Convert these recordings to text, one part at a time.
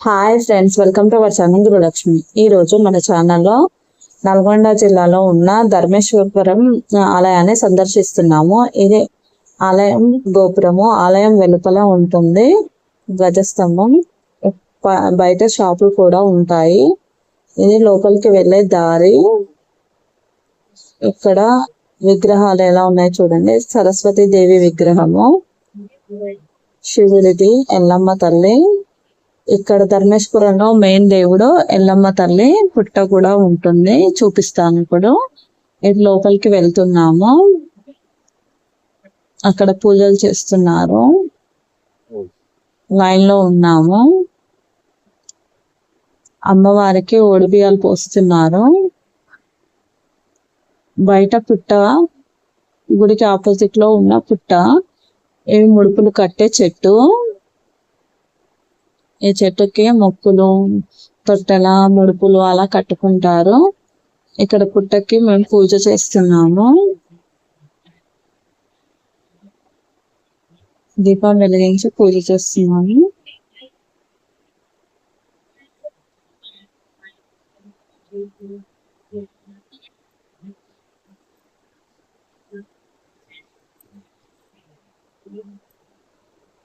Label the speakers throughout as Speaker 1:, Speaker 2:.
Speaker 1: Hi friends welcome to our channel Gurulakshmi ఈ రోజు మన ఛానల్లో నల్గొండ జిల్లాలో ఉన్న ధర్మేశ్వరపురం ఆలయాన్ని సందర్శిస్తున్నాము. ఇది ఆలయం గోపురము. ఆలయం వెలుపల ఉంటుంది ధ్వజస్తంభం. బయట షాపులు కూడా ఉంటాయి. ఇది లోపలికి వెళ్ళే దారి. ఇక్కడ విగ్రహాలు ఎలా ఉన్నాయి చూడండి. సరస్వతి దేవి విగ్రహము. శివుడిది ఎల్లమ్మ తల్లి. ఇక్కడ ధర్మేశ్వరంలో మెయిన్ దేవుడు ఎల్లమ్మ తల్లి పుట్ట కూడా ఉంటుంది. చూపిస్తాను ఇప్పుడు. ఇటు లోపలికి వెళ్తున్నాము. అక్కడ పూజలు చేస్తున్నారు. లైన్లో ఉన్నాము. అమ్మవారికి ఒడిబియాలు పోస్తున్నారు. బయట పుట్ట గుడికి ఆపోజిట్లో ఉన్న పుట్ట ఇవి ముడుపులు కట్టే చెట్టు. ఈ చెట్టుకి మొక్కులు తొట్టెల ముడుపులు అలా కట్టుకుంటారు. ఇక్కడ పుట్టకి మేము పూజ చేస్తున్నాము. దీపం వెలిగించి పూజ చేస్తున్నాము.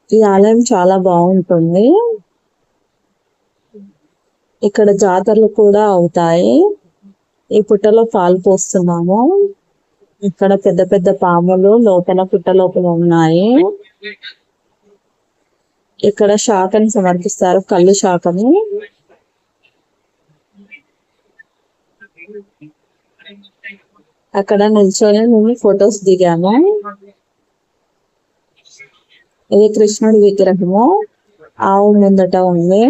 Speaker 1: ఈ ఆలయం చాలా బాగుంటుంది. ఇక్కడ జాతరలు కూడా అవుతాయి. ఈ పుట్టలో పాలు పోస్తున్నాము. ఇక్కడ పెద్ద పెద్ద పాములు లోపల పుట్ట లోపల ఉన్నాయి. ఇక్కడ శాఖని సమర్పిస్తారు కళ్ళు శాఖని. అక్కడ నిల్చొని మేము ఫొటోస్ దిగాము. ఇది కృష్ణుడి విగ్రహము. ఆవు ముందట ఉంది.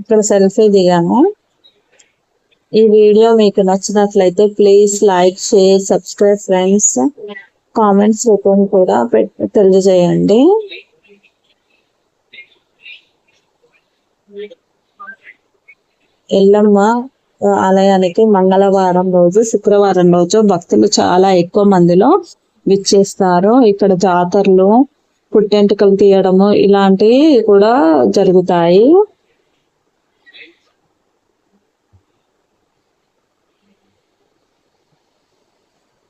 Speaker 1: ఇక్కడ సెల్ఫీ దిగాము. ఈ వీడియో మీకు నచ్చినట్లయితే please like share subscribe friends. Comments రూపం కూడా పెట్- తెలియజేయండి. ఎల్లమ్మ ఆలయానికి మంగళవారం రోజు శుక్రవారం రోజు భక్తులు చాలా ఎక్కువ మందిలో విచ్చేస్తారు. ఇక్కడ జాతరలు పుట్టెంటుకలు తీయడము ఇలాంటివి కూడా జరుగుతాయి.